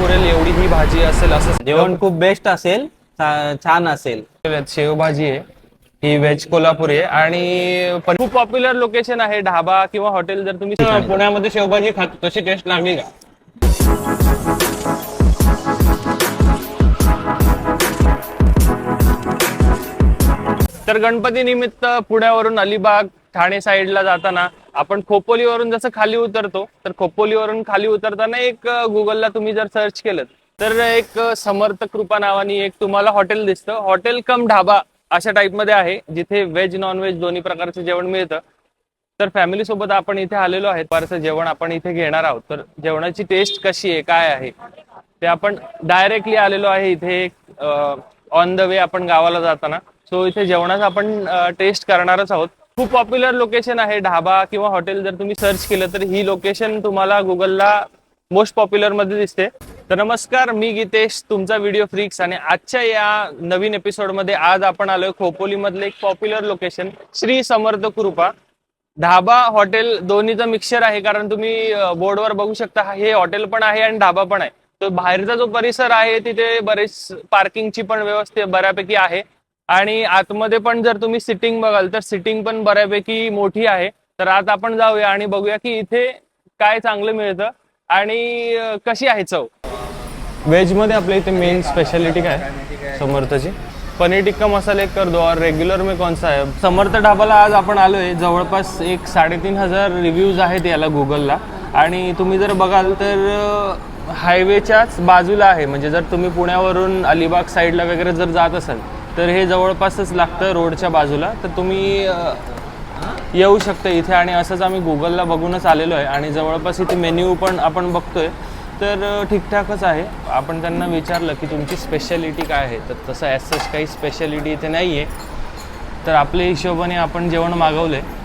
पुरेल एवढी ही भाजी असेल असं जेवण खूप बेस्ट असेल छान असेल. शेव भाजी आहे ही व्हेज कोल्हापुरी आहे. आणि पण खूप पॉप्युलर लोकेशन आहे ढाबा किंवा हॉटेल जर तुम्ही पुण्यामध्ये शेवभाजी खातो तशी टेस्ट लागली का? तर गणपती निमित्त पुण्यावरून अलिबाग ठाणे साईडला जाताना आपण खोपोलीवरून जसं खाली उतरतो तर खोपोलीवरून खाली उतरताना एक गुगलला तुम्ही जर सर्च केलं तर एक समर्थ कृपा नावानी एक तुम्हाला हॉटेल दिसतं. हॉटेल कम ढाबा अशा टाईपमध्ये आहे जिथे व्हेज नॉनव्हेज दोन्ही प्रकारचं जेवण मिळतं. तर फॅमिली सोबत आपण इथे आलेलो आहे फारसं जेवण आपण इथे घेणार आहोत. तर जेवणाची टेस्ट कशी आहे काय आहे ते आपण डायरेक्टली आलेलो आहे इथे ऑन द वे आपण गावाला जाताना. सो इथे जेवणाचा आपण टेस्ट करणारच आहोत. खूप पॉप्युलर लोकेशन आहे ढाबा किंवा हॉटेल जर तुम्ही सर्च केलं तर ही लोकेशन तुम्हाला गुगलला मोस्ट पॉप्युलरमध्ये दिसते. तर नमस्कार मी गीतेश तुमचा व्हिडिओ फ्रिक्स आणि आजच्या या नवीन एपिसोडमध्ये आज आपण आलोय खोपोलीमधलं एक पॉप्युलर लोकेशन श्री समर्थ कृपा ढाबा हॉटेल दोन्हीचं मिक्सचर आहे कारण तुम्ही बोर्डवर बघू शकता हे हॉटेल पण आहे आणि ढाबा पण आहे. तो बाहेरचा जो परिसर आहे तिथे बरेच पार्किंगची पण व्यवस्था बऱ्यापैकी आहे. आणि आतमध्ये पण जर तुम्ही सिटिंग बघाल तर सिटिंग पण बऱ्यापैकी मोठी आहे. तर आता आपण जाऊया आणि बघूया की इथे काय चांगलं मिळतं आणि कशी आहे चव. व्हेजमध्ये आपल्या इथे मेन स्पेशालिटी काय? समर्थची पनीर टिक्का मसाला एक कर दो और रेग्युलर में कौन सा है समर्थ ढाबाला आज आपण आलोय. जवळपास एक साडेतीन हजार रिव्ह्यूज आहेत याला गुगलला आणि तुम्ही जर बघाल तर हायवेच्याच बाजूला आहे. म्हणजे जर तुम्ही पुण्यावरून अलिबाग साईडला वगैरे जर जात असाल तर हे जवळपासच लागतं रोडच्या बाजूला. तर तुम्ही येऊ शकता इथे आणि असंच आम्ही गुगलला बघूनच आलेलो आहे. आणि जवळपास इथे मेन्यू पण आपण बघतोय. तर ठीकठाकच आहे. आपण त्यांना विचारलं की तुमची स्पेशालिटी काय आहे? तर तसं ॲज सच काही स्पेशालिटी इथे नाही आहे तर आपल्या हिशोबाने आपण जेवण मागवलं आहे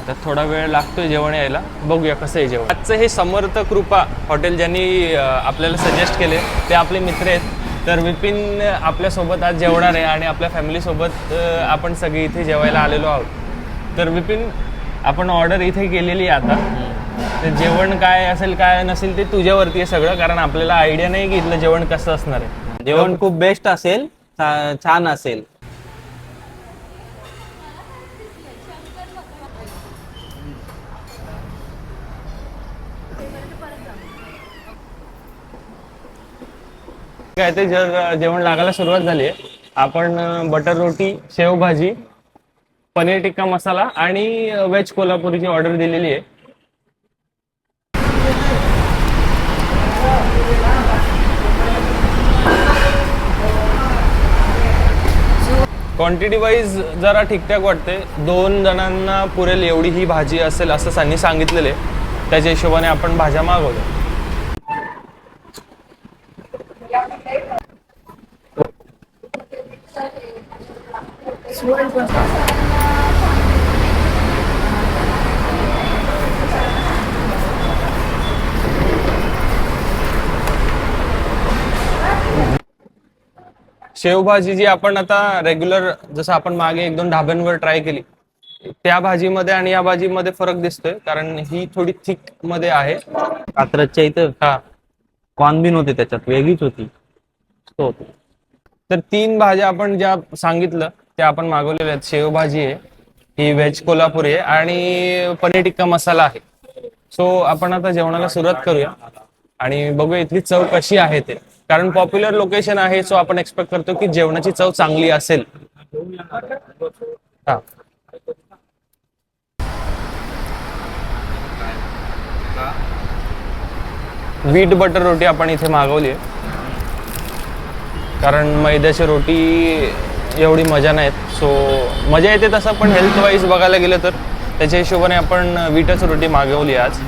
आता थोडा वेळ लागतोय जेवण यायला. बघूया कसं आहे जेवण. आजचं हे समर्थ कृपा हॉटेल ज्यांनी आपल्याला सजेस्ट केले ते आपले मित्र आहेत. तर विपिन आपल्यासोबत आज जेवणार आहे आणि आपल्या फॅमिलीसोबत आपण सगळे इथे जेवायला आलेलो आहोत. तर विपिन आपण ऑर्डर इथे केलेली आहे आता. तर जेवण काय असेल काय नसेल ते तुझ्यावरती आहे सगळं कारण आपल्याला आयडिया नाही की इथलं जेवण कसं असणार आहे. जेवण खूप बेस्ट असेल छा- छान असेल. काय ते जर जेवण लागायला सुरुवात झाली आहे आपण बटर रोटी शेवभाजी पनीर टिक्का मसाला आणि व्हेज कोल्हापुरीची ऑर्डर दिलेली आहे. क्वांटिटी वाईज जरा ठीकठाक वाटते दोन जणांना पुरेल एवढी ही भाजी असेल असं त्यांनी सांगितलेलं आहे. त्याच्या हिशोबाने आपण भाज्या मागवल्या. शेवभाजी जी आपण आता रेग्युलर जसं आपण मागे एक दोन ढाब्यांवर ट्राय केली त्या भाजीमध्ये आणि या भाजीमध्ये फरक दिसतोय कारण ही थोडी थिकमध्ये आहे कात्रजच्या इथं हा कॉर्न बिन होते त्याच्यात वेगळीच होती तो होती. तर तीन भाज्या आपण ज्या सांगितलं ते आपण मागवलेले आहेत. शेवभाजी आहे. ही व्हेज कोल्हापुरी आहे आणि पनीर टिक्का मसाला आहे. सो आपण आता जेवणाला सुरुवात करूया. आणि बघूया इथली चव कशी आहे ते. कारण पॉप्युलर लोकेशन आहे सो आपण एक्सपेक्ट करतो की जेवणाची चव चांगली असेल. हा. वीट बटर रोटी आपण इथे मागवली आहे. कारण मैद्याची रोटी एवढी मजा नाहीत सो मजा येते तसं पण हेल्थ वाईज बघायला गेलं तर. त्याच्या हिशोबाने आपण वीटच रोटी मागवली आज.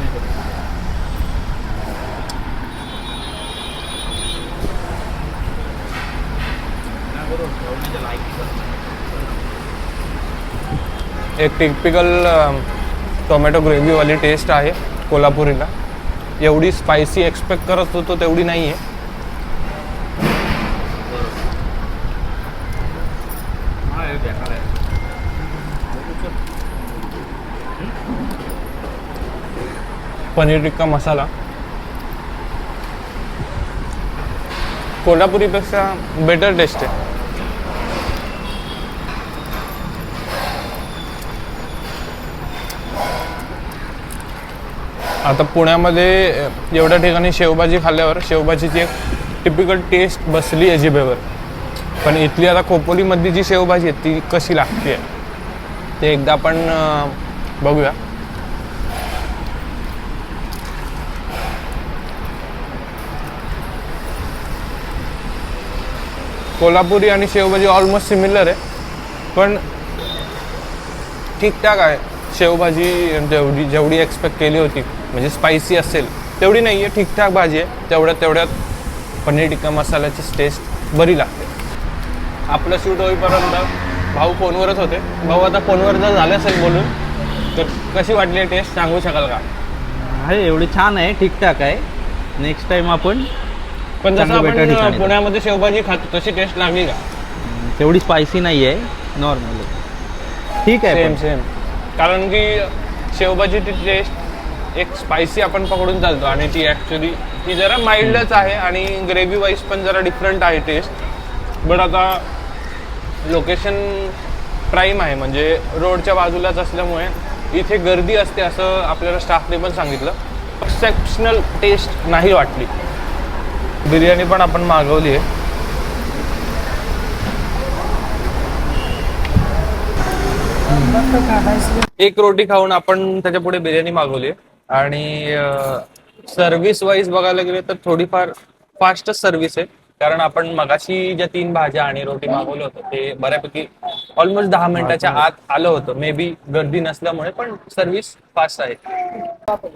एक टिपिकल टोमॅटो ग्रेव्हीवाली टेस्ट आहे कोल्हापुरीला. एवढी स्पायसी एक्सपेक्ट करत होतो तेवढी नाही आहे पनीर टिक्का मसाला. कोल्हापुरीपेक्षा बेटर टेस्ट आहे. आता पुण्यामध्ये एवढ्या ठिकाणी शेवभाजी खाल्ल्यावर शेवभाजीची एक टिपिकल टेस्ट बसली आहे जिभेवर. पण इथली आता खोपोलीमधली जी शेवभाजी आहे ती कशी लागते? ते एकदा आपण बघूया. कोल्हापुरी आणि शेवभाजी ऑलमोस्ट सिमिलर आहे. पण ठीकठाक आहे. शेवभाजी जेवढी जेवढी एक्सपेक्ट केली होती म्हणजे स्पायसी असेल तेवढी नाही आहे ठीकठाक भाजी आहे. तेवढ्यात तेवढ्यात पनीर टिक्का मसाल्याची टेस्ट बरी लागते. आपलं शूट होईपर्यंत भाऊ फोनवरच होते. भाऊ आता फोनवर जर झालं असेल बोलून तर कशी वाटली टेस्ट सांगू शकाल का? आहे एवढी छान आहे. ठीकठाक आहे. नेक्स्ट टाईम आपण पण जसं चांगलं better आपण पुण्यामध्ये शेवभाजी खातो तशी टेस्ट लागली का? तेवढी स्पायसी नाही आहे. नॉर्मल ठीक आहे सेम पण. सेम कारण की शेवभाजीची टेस्ट एक स्पायसी आपण पकडून चालतो आणि ती ॲक्च्युली ती जरा माइल्डच आहे आणि ग्रेव्ही वाईज पण जरा डिफरंट आहे टेस्ट बट आता लोकेशन प्राईम आहे म्हणजे रोडच्या बाजूलाच असल्यामुळे इथे गर्दी असते असं आपल्याला स्टाफने पण सांगितलं. एक्सेप्शनल टेस्ट नाही वाटली. बिर्याणी पण आपण मागवली आहे. एक रोटी खाऊन आपण त्याच्या पुढे बिर्याणी मागवली आणि सर्व्हिस वाईज बघायला गेले तर थोडीफार फास्टच सर्व्हिस आहे. कारण आपण मगाशी ज्या तीन भाज्या आणि रोटी मागवलं होतं ते बऱ्यापैकी ऑलमोस्ट दहा मिनिटाच्या आत आलं होतं. मे बी गर्दी नसल्यामुळे पण सर्व्हिस फास्ट आहे.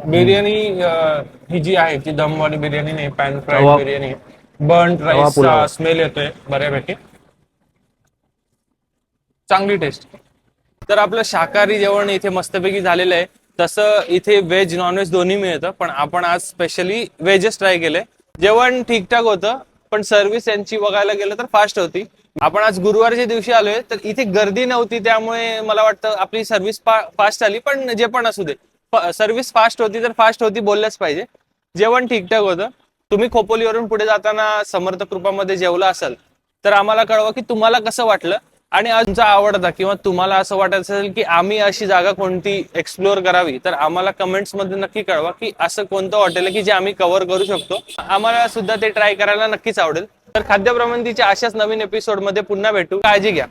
बिर्याणी ही जी आहे ती दमवाली बिर्याणी नाही पॅन फ्राईड तवा- बिर्याणी बर्न राईस. स्मेल येतोय बऱ्यापैकी. चांगली टेस्ट तर आपलं शाकाहारी जेवण इथे मस्तपैकी झालेलं आहे. तसं इथे व्हेज नॉनव्हेज दोन्ही मिळतं पण आपण आज स्पेशली व्हेजच ट्राय केलंय. जेवण ठीकठाक होतं पण सर्व्हिस यांची बघायला गेलं तर फास्ट होती. आपण आज गुरुवारच्या दिवशी आलोय तर इथे गर्दी नव्हती त्यामुळे मला वाटतं आपली सर्व्हिस फास्ट झाली पण जे पण असू दे. सर्व्हिस फास्ट होती तर फास्ट होती बोललंच पाहिजे. जेवण ठीकठाक होतं. तुम्ही खोपोलीवरून पुढे जाताना समर्थ कृपामध्ये जेवला असाल तर आम्हाला कळवा की तुम्हाला कसं वाटलं आणि आज तुमचा आवडता किंवा तुम्हाला असं वाटत असेल की आम्ही अशी जागा कोणती एक्सप्लोअर करावी तर आम्हाला कमेंट्समध्ये नक्की कळवा की असं कोणतं हॉटेल आहे की जे आम्ही कव्हर करू शकतो. आम्हाला सुद्धा ते ट्राय करायला नक्कीच आवडेल. तर खाद्यप्रमंतीच्या अशाच नवीन एपिसोडमध्ये पुन्हा भेटू. काळजी घ्या.